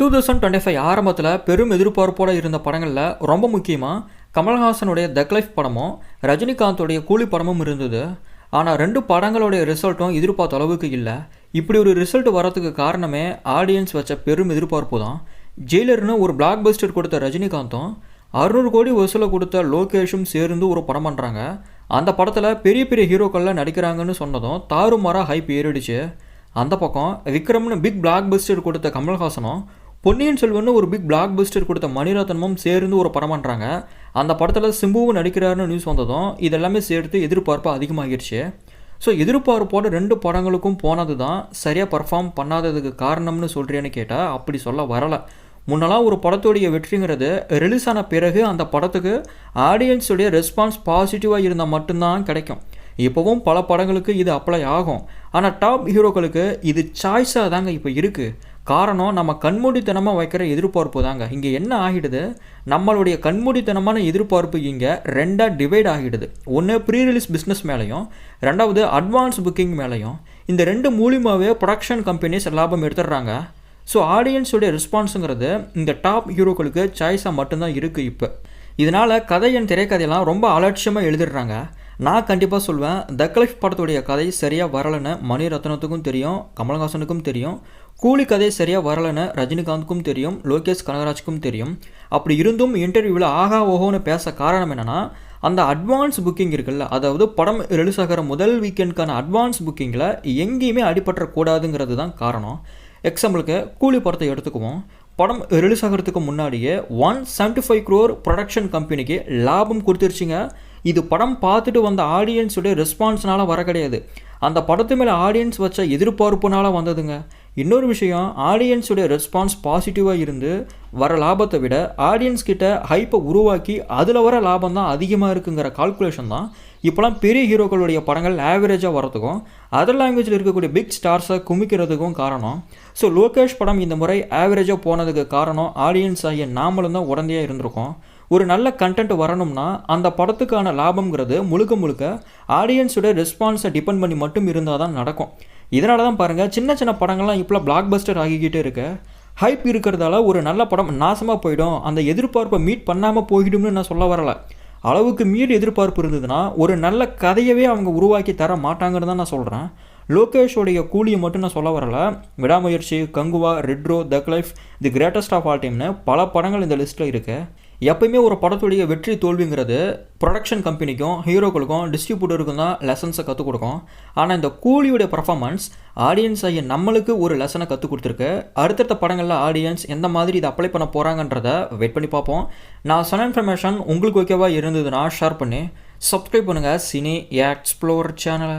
Two thousand twenty five ஆரம்பத்தில் பெரும் எதிர்பார்ப்போடு இருந்த படங்களில் ரொம்ப முக்கியமாக கமல்ஹாசனுடைய தக் லைஃப் படமும் ரஜினிகாந்தோடைய கூலி படமும் இருந்தது. ஆனால் ரெண்டு படங்களுடைய ரிசல்ட்டும் எதிர்பார்த்த அளவுக்கு இல்லை. இப்படி ஒரு ரிசல்ட் வரதுக்கு காரணமே ஆடியன்ஸ் வச்ச பெரும் எதிர்பார்ப்பு தான். ஜெயிலர்னு ஒரு பிளாக் பஸ்டர் கொடுத்த ரஜினிகாந்தும் அறுநூறு கோடி வசூலை கொடுத்த லோகேஷும் சேர்ந்து ஒரு படம் பண்ணுறாங்க அந்த படத்தில் பெரிய பெரிய ஹீரோக்கள்லாம் நடிக்கிறாங்கன்னு சொன்னதும் தாறுமாறாக ஹைப் ஏறிடுச்சு. அந்த பக்கம் விக்ரம்னு பிக் பிளாக் பஸ்டர் கொடுத்த கமல்ஹாசனும் பொன்னியின் செல்வன் ஒரு பிக் பிளாக் பஸ்டர் கொடுத்த மணிரத்னமும் சேர்ந்து ஒரு படம் பண்ணுறாங்க அந்த படத்தில் சிம்புவும் நடிக்கிறாருன்னு நியூஸ் வந்ததும் இதெல்லாமே சேர்த்து எதிர்பார்ப்பு அதிகமாகிடுச்சு. ஸோ எதிர்பார்ப்போட ரெண்டு படங்களுக்கும் போனது தான் சரியாக பர்ஃபார்ம் பண்ணாததுக்கு காரணம்னு சொல்கிறேன்னு கேட்டால் அப்படி சொல்ல வரலை. முன்னெல்லாம் ஒரு படத்துடைய வெற்றிங்கிறது ரிலீஸ் ஆன பிறகு அந்த படத்துக்கு ஆடியன்ஸுடைய ரெஸ்பான்ஸ் பாசிட்டிவாக இருந்தால் மட்டும்தான் கிடைக்கும். இப்போவும் பல படங்களுக்கு இது அப்ளை ஆகும். ஆனால் டாப் ஹீரோக்களுக்கு இது சாய்ஸாக தாங்க இப்போ இருக்குது காரணம் நம்ம கண்மூடித்தனமாக வைக்கிற எதிர்பார்ப்பு தாங்க. இங்கே என்ன ஆகிடுது? நம்மளுடைய கண்மூடித்தனமான எதிர்பார்ப்பு இங்கே ரெண்டாக டிவைட் ஆகிடுது. ஒன்று ப்ரீ ரிலீஸ் பிஸ்னஸ் மேலேயும் ரெண்டாவது அட்வான்ஸ் புக்கிங் மேலேயும். இந்த ரெண்டு மூலியமாகவே ப்ரொடக்ஷன் கம்பெனிஸ் லாபம் எடுத்துடுறாங்க. ஸோ ஆடியன்ஸுடைய ரெஸ்பான்ஸுங்கிறது இந்த டாப் ஹீரோக்களுக்கு சாய்ஸாக மட்டும்தான் இருக்குது இப்போ. இதனால் கதை என் திரைக்கதையெல்லாம் ரொம்ப அலட்சியமாக எழுதிடுறாங்க. நான் கண்டிப்பாக சொல்வேன் தக்லைஃப் படத்துடைய கதை சரியாக வரலைன்னு மணிரத்னத்துக்கும் தெரியும் கமல்ஹாசனுக்கும் தெரியும் கூலி கதை சரியாக வரலைன்னு ரஜினிகாந்துக்கும் தெரியும் லோகேஷ் கனகராஜுக்கும் தெரியும். அப்படி இருந்தும் இன்டர்வியூவில் ஆகா ஓஹோன்னு பேச காரணம் என்னென்னா அந்த அட்வான்ஸ் புக்கிங் இருக்குல்ல அதாவது படம் ரிலீஸ் ஆகிற முதல் வீக்கெண்டுக்கான அட்வான்ஸ் புக்கிங்கில் எங்கேயுமே அடிபற்றக்கூடாதுங்கிறது தான் காரணம். எக்ஸாம்பிளுக்கு கூலி படத்தை எடுத்துக்குவோம். படம் ரிலீஸ் ஆகிறதுக்கு முன்னாடியே one seventy five crore production கம்பெனிக்கு லாபம் கொடுத்துருச்சிங்க. இது படம் பார்த்துட்டு வந்த ஆடியன்ஸுடைய ரெஸ்பான்ஸ்னால வர கிடையாது. அந்த படத்து மேலே ஆடியன்ஸ் வச்ச எதிர்பார்ப்புனால வந்ததுங்க. இன்னொரு விஷயம் ஆடியன்ஸுடைய ரெஸ்பான்ஸ் பாசிட்டிவாக இருந்து வர லாபத்தை விட ஆடியன்ஸ் கிட்ட ஹைப்பை உருவாக்கி அதில் வர லாபம் தான் அதிகமாக இருக்குங்கிற கால்குலேஷன் தான் இப்போலாம் பெரிய ஹீரோக்களுடைய படங்கள் ஆவரேஜாக வரதுக்கும் அதர் லாங்குவேஜில் இருக்கக்கூடிய பிக் ஸ்டார்ஸை குமிக்கிறதுக்கும் காரணம். ஸோ லோகேஷ் படம் இந்த முறை ஆவரேஜாக போனதுக்கு காரணம் ஆடியன்ஸ் ஆகிய நாமளும் தான் உடந்தையாக இருந்திருக்கோம். ஒரு நல்ல கண்டென்ட் வரணும்னா அந்த படத்துக்கான லாபங்கிறது முழுக்க முழுக்க ஆடியன்ஸோட ரெஸ்பான்ஸை டிபெண்ட் பண்ணி மட்டும் இருந்தால் தான் நடக்கும். இதனால தான் பாருங்கள் சின்ன சின்ன படங்கள்லாம் இப்போலாம் பிளாக் பஸ்டர் ஆகிக்கிட்டே இருக்க. ஹைப் இருக்கிறதால ஒரு நல்ல படம் நாசமாக போயிடும். அந்த எதிர்பார்ப்பை மீட் பண்ணாமல் போயிடும்னு நான் சொல்ல வரலை. அளவுக்கு மீறி எதிர்பார்ப்பு இருந்ததுன்னா ஒரு நல்ல கதையவே அவங்க உருவாக்கி தர மாட்டாங்கன்னு தான் நான் சொல்கிறேன் லோகேஷோடைய கூலியை மட்டும் நான் சொல்ல வரல. Vidaamuyarchi Kanguva Retro Thug Life The Greatest of All டைம்னு பல படங்கள் இந்த லிஸ்ட்டில் இருக்குது எப்பயுமே ஒரு படத்துடைய வெற்றி தோல்விங்கிறது ப்ரொடக்ஷன் கம்பெனிக்கும் ஹீரோக்களுக்கும் டிஸ்ட்ரிபியூட்டருக்கும் தான் லெசன்ஸை கற்றுக் கொடுக்கும். ஆனால் இந்த கூலியுடைய பர்ஃபார்மன்ஸ் ஆடியன்ஸ் ஆகிய நம்மளுக்கு ஒரு லெசனை கற்றுக் கொடுத்துருக்கு. அடுத்தடுத்த படங்களில் ஆடியன்ஸ் எந்த மாதிரி இதை அப்ளை பண்ண போகிறாங்கன்றத வெயிட் பண்ணி பார்ப்போம். நான் சொன்ன இன்ஃபர்மேஷன் உங்களுக்கு ஓகேவாக இருந்ததுன்னா ஷேர் பண்ணி சப்ஸ்கிரைப் பண்ணுங்கள் சினி எக்ஸ்ப்ளோர் சேனலை